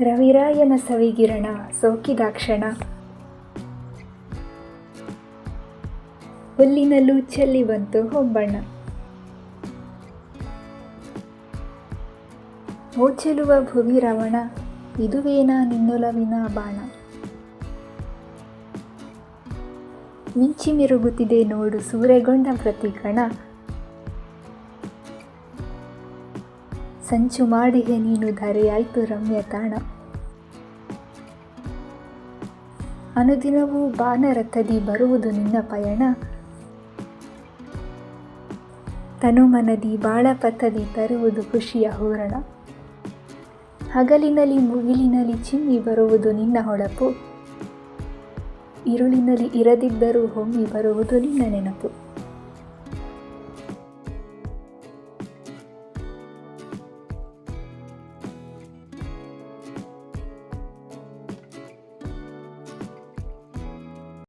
ರವಿರಾಯನ ಸವಿಗಿರಣ ಸೋಕಿದಾಕ್ಷಣ ಹುಲ್ಲಿನಲ್ಲೂ ಚೆಲ್ಲಿ ಬಂತು ಹೊಂಬಣ್ಣ. ಓ ಚೆಲುವ ಭುವಿ ರವಣ ಇದುವೇನ ನಿನ್ನೊಲವಿನ ಬಾಣ. ಮಿಂಚಿ ಮಿರುಗುತ್ತಿದೆ ನೋಡು ಸೂರೆಗೊಂಡ ಪ್ರತಿಕಣ. ಸಂಚು ಮಾಡಿಗೆ ನೀನು ಧರೆಯಾಯ್ತು ರಮ್ಯ ತಾಣ. ಅನುದಿನವೂ ಬಾನರಥದಿ ಬರುವುದು ನಿನ್ನ ಪಯಣ. ತನುಮನದಿ ಬಾಳಪಥದಿ ತರುವುದು ಖುಷಿಯ ಹೋರಣ. ಹಗಲಿನಲ್ಲಿ ಮುಗಿಲಿನಲ್ಲಿ ಚಿಮ್ಮಿ ಬರುವುದು ನಿನ್ನ ಹೊಳಪು. ಇರುಳಿನಲ್ಲಿ ಇರದಿದ್ದರೂ ಹೊಮ್ಮಿ ಬರುವುದು ನಿನ್ನ ನೆನಪು.